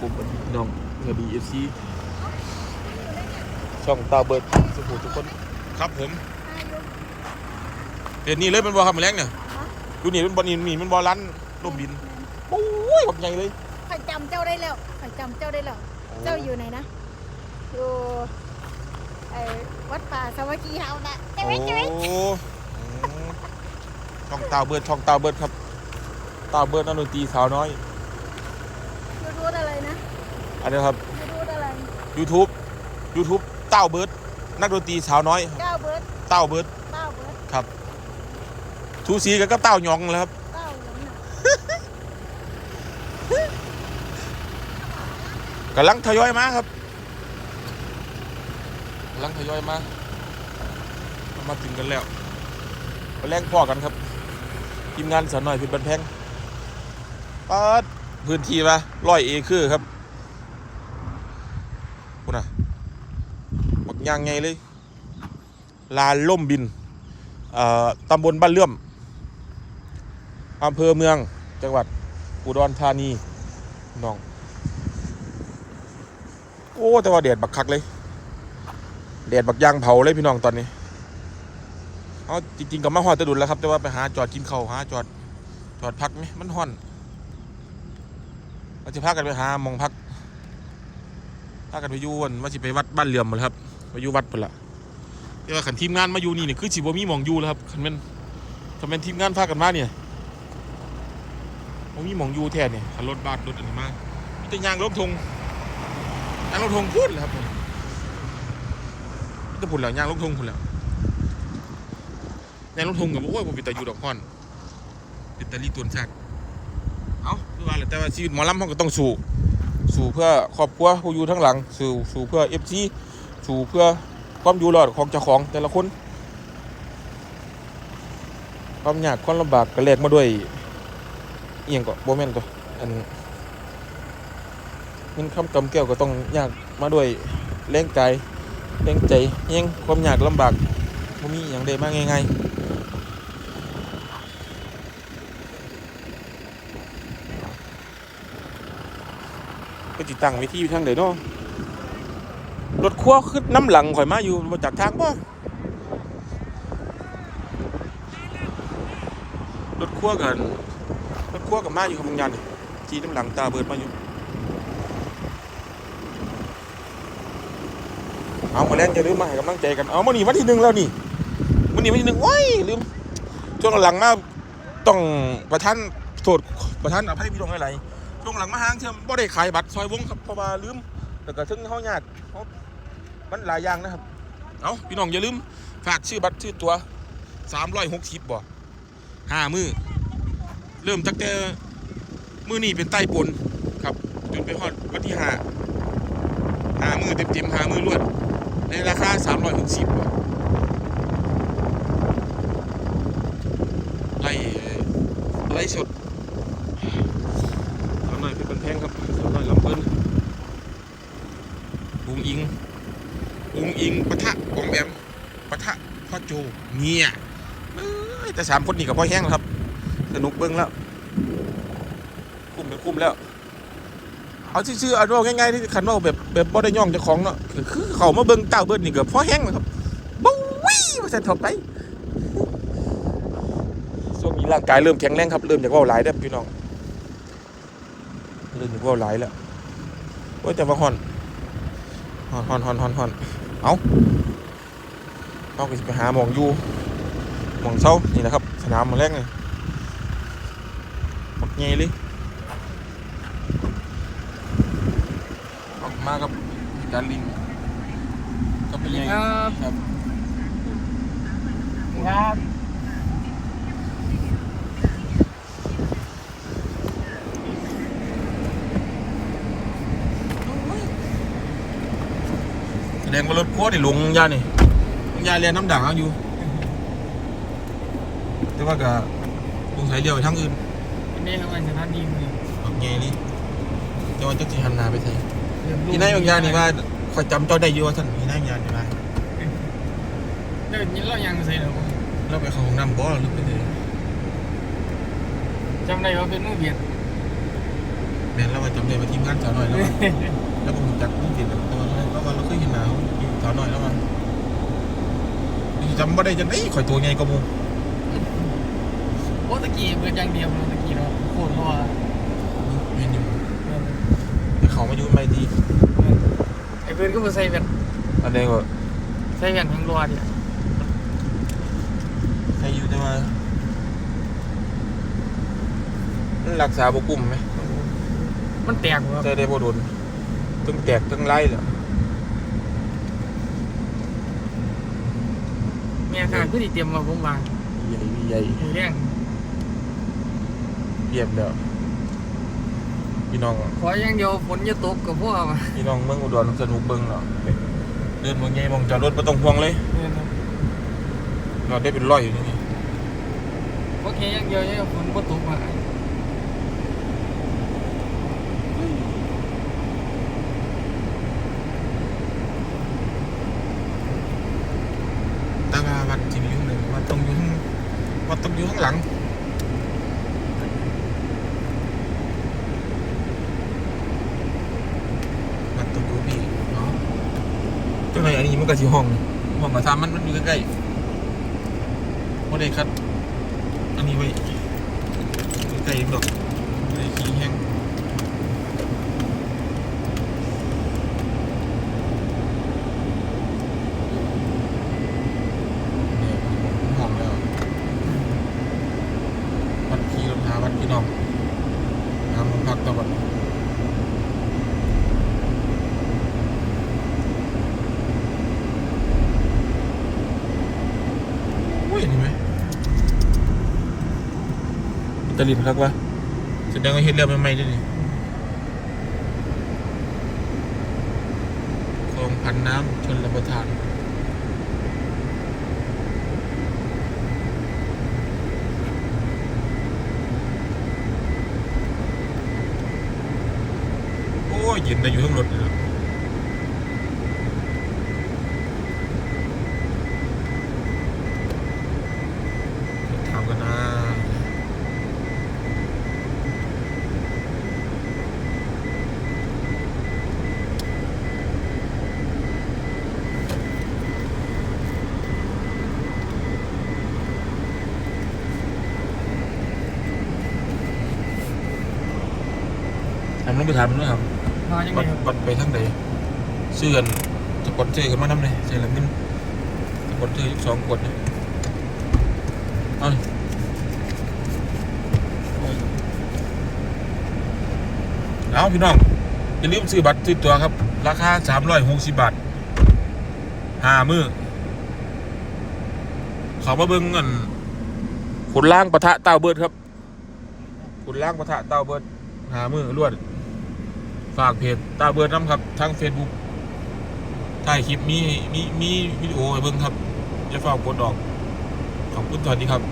ผมเป็นน้องเงบีเอฟซีช่องตาเบิร์ดสุขุมทุกคนครับผมเดี๋ยวนี้เลยเป็นบอลครับแมลงเนี่ยดูนี่เป็นบอลนี่มีเป็นบอลลันลมบินโอ้ยแบบใหญ่เลยข่อยจำเจ้าได้แล้วข่อยจำเจ้าได้แล้วเจ้าอยู่ไหนนะอยู่ไอ้วัดป่าสามัคคีเฮาน่ะโอ้เจ๊ไหมเจ๊ไหมอืมช่องตาเบิร์ดช่องตาเบิร์ดครับ ตาเบิร์ดนักดนตรีสาวน้อย ยูทูบอะไรนะอันนี้ครับยูทูบอะไร YouTube YouTube เต้าเบิร์ดนักดนตรีสาวน้อย เก้าเบิร์ดเต้าเบิร์ดเต้าเบิร์ดทูซีกันก็เต้าหยองเลยครับเต้าหลงน่ะกำลังทยอยมาครับกำลังทยอยมามาถึงกันแล้วไปแรงพ่อกันครับทีมงานสาวน้อยเพิบันแพงปัด พื้นที่มาร้อยเอคือครับคุณน่ะบักยางไงเลย ลานล่มบินอ่อตำบลบ้านเลื่อมอำเภอเมือง จังหวัดอุดรธานีน้อง โอ้ แต่ว่าแดดบักคักเลยแดดบักยางเผาเลยพี่น้องตอนนี้เอาจริงๆก็มาหอดตะดุนแล้วครับ แต่ว่าไปหาจอดกินข้าหาจอดจอดพักไหมมันห่อน เราจะพากันไปหามองพักพากันไปยูวันว่าสิไปวัดบ้านเหลื่อมมดครับไปยู่วัดพุ่นละแต่ว่าขันทีมงานมาอยู่นี่เนี่ยคือสิบ่มีมองอยู่แล้วครับขันเป็นขันเป็นทีมงานพากันมาเนี่ยมีมองอยู่แท้เนี่ยขันรถบัสรถอันนี้มามีแต่ยางลบทงยางลงทงพูดเลยครับผมจะพูดแล้วยางลงทงพูดแล้วยางลงทงกับโอ้ยผมเป็นตาอยู่ดอกพอนเป็นตาลีตวนชาติเอาคือว่า แต่ว่าชีวิตหมอลำเขาก็ต้องสู้สู้เพื่อครอบครัวผู้อยู่ทั้งหลัง สู้สู้เพื่อเอฟซีสู้เพื่อความอยู่รอดของเจ้าของแต่ละคนความยากความลำบากก็แลกมาด้วยเอียงก็โบแมนตัวอันเงินคำกำแก้วก็ต้องยากมาด้วยแรงใจแรงใจยังความยากลำบากบ่มีอย่างใดมาง่ายๆ ก็จิตั้งไว้ที่อยู่ทางไหนเนาะรถขั้วขึ้นน้ำหลังข่อยมาอยู่มาจากทางบ่รถขั้วกันรถขั้วกับมาอยู่กับมึงยันจีน้ำหลังตาเบิดมาอยู่เอามาแล้วจะลืมมาให้กำลังใจกันเอามานี่วันที่หนึ่งแล้วนี่วันนี้วันที่หนึ่งว้ายลืมช่วงหลังมาต้องประทันโทษประทันอภัยพี่น้องอะไร ช่วงหลังมาห้างเชื่อมบ่ได้ขายบัตรซอยวงครับเพราะว่าลืมแต่ก็ถึงเขายากเขามันหลายอย่างนะครับ เอาพี่น้องอย่าลืมฝากชื่อบัตรชื่อตัวสามร้อยหกสิบบ่ห้ามือเริ่มตั้งแต่มือนี่เป็นใต้ปนครับจนไปฮอดวันที่ห้าห้ามือเต็มเต็มๆห้ามือรวด ในราคา360บาทไล่ไล่สดสาวหน่อยเป็นแพงครับสาวหน่อยลำเพิ่นบุงอิงบุงอิงปะทะบอมแบมปะทะพ่อโจ เนี่ยแต่สามคนนี่กับพ่อแห้งแล้วครับ สนุกเบิ้งแล้ว คุ้มไปคุ้มแล้ว เอาชื่อๆเอาว่าง่ายๆที่คันว่าแบบแบบบ่ได้ย่องเจ้าของเนาะคือเขามาเบิ่งเต้าเบิ่นนี่ก็พอแห้งแล้วครับบุ้ยว่าซั่นเถอะไปช่วงนี้ร่างกายเริ่มแข็งแรงครับ เริ่มจากว้าหลายแล้วพี่น้อง เริ่มจากว้าหลายแล้วโอ้ยแต่ว่าฮอนฮอนฮอนฮอนฮ้อนฮ้อนเอา เอาก็สิไปหาหมองอยู่หมองเช้านี่นะครับ สนามหมาแรกนี่ปักใหญ่เลยออกมากับจานลิงก็เป็นยังไงครับครับครับแสดงว่ารถโคตรนี่ลงยานี่ลง ยาเรียนน้ำด่างเอาอยู่ แต่ว่าก็ลงสายเดียวไปทางอื่นอันนี้เราอาจจะทันดีมือออกไงนี่เจ้าจักสิหันหน้าไปไสพี่นายบางอยางนี่ว่าคอยจำเจ้าได้อยู่ว่าท่านพี่นายบางอยางนี่ว่าเดินนี้เรายังใส่เราเราไปเข้าห้องน้ำบ่หรือไปไหนจำได้ว่าเป็นมือเบียดแม่นเราว่าจำได้ว่าทีมงานสาวหน่อยแล้วว่าแล้วผมจักผู้เห็นแต่ว่าแล้วว่าเราเคยเห็นหนาวอยู่สาวน้อยแล้วมัน จำไม่ได้จังไอ้ข่อยตัวใหญ่กว่าหมูโอ้ตะกี้เบิดอย่างเดียวเลยตะกี้เนาะโคตรรอเห็นอยู่แต่เขามาอยู่ไม่ดีไอ้เบิดก็บ่ใส่แว่นอันนี้ก็ใส่แว่นทั้งรอดิใครอยู่แต่ว่ามันรักษาบกุ้มไหมมันแตกบ่ครับใส่ได้บ่โดนตึงแตกตึงไล่เลย แม่ค่ะคือสิเตรียมมาผมวางใหญ่ใหญ่หมูแดงเทียบแล้วพี่น้องขออย่างเดียวฝนอย่าตกกับพวกอะพี่น้องเมืองอุดรสนุกเบิ่งเนาะเดินเมืองใหญ่มองจอดรถไม่ต้องห่วงเลยเนี่ยนะเราได้เป็นร้อยอยู่ที่นี่โอเคอย่างเดียวเนี่ยฝนบ่ตกมา แต่ว่าวัดที่อยู่หนึ่งวัดต้องอยู่ข้าง มันต้องอยู่ข้างหลังมันต้องอยู่นี่เนาะจังไรอันนี้มันก็สิห้องห้องกระซามมันมันอยู่ใกล้ๆบ่ได้คัดอันนี้ไว้ใกล้ๆดอกบ่ได้ขี้แห้งเนี่ยห้องแล้ว วัดขี่รถหาวัดพี่น้อง หามุมพักตะวันโอ้ยเห็นไหมตะลิมครับวะแสดงว่าเฮ็ดเรื่องใหม่ๆด้วยนี่คลองพันน้ำชนรับประทาน เย็นแต่อยู่ทั้งรถเลยนะถามกันนะถามลงไปถามมันด้วยครับ มาจังบัดครับบันไปทางใดเสื่อนสปอนเซอร์กันมาน้ำเลยใส่ละมินสปอนเซอร์ยุคสองกดเนี่ยเอาเลยเอาพี่น้องอย่าลืมซื้อบัตรซื้อตัวครับ ราคาสามร้อยหกสิบบาทห้ามือขามาเบิ้งเงินขุนล่างปะทะเต้าเบิร์ดครับขุนล่างปะทะเต้าเบิร์ดหามือรวด ฝากเพจตาเบิร์ดน้ำครับทาง Facebook ถ่ายคลิปมีมีมีวิดีโอให้เบิ่งครับจะฝากกดดอก ขอบคุณสวัสดีครับ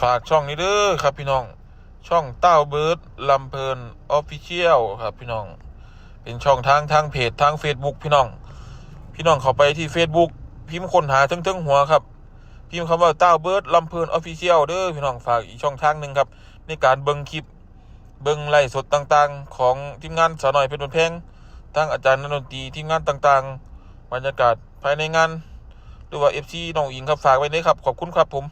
ฝากช่องนี้เด้อครับพี่น้อง ช่องเต้าเบิร์ดลำเพลินออฟฟิเชียลครับพี่น้อง เป็นช่องทางทางเพจทาง Facebook พี่น้อง พี่น้องเข้าไปที่ Facebook พิมพ์ค้นหาทั้งทั้งหัวครับ พิมพ์คำว่าเต้าเบิร์ดลำเพลินออฟฟิเชียลเด้อพี่น้องฝากอีกช่องทางหนึ่งครับ ในการเบิ่งคลิป เบิ้งไล่สดต่างๆ ของทีมงานสาวน้อยเพชรบนเพลงทั้งอาจารย์นักดนตรีทีมงานต่างๆ บรรยากาศภายในงาน หรือว่าเอฟซีน้องอิงครับฝากไว้เลยครับ ขอบคุณครับผม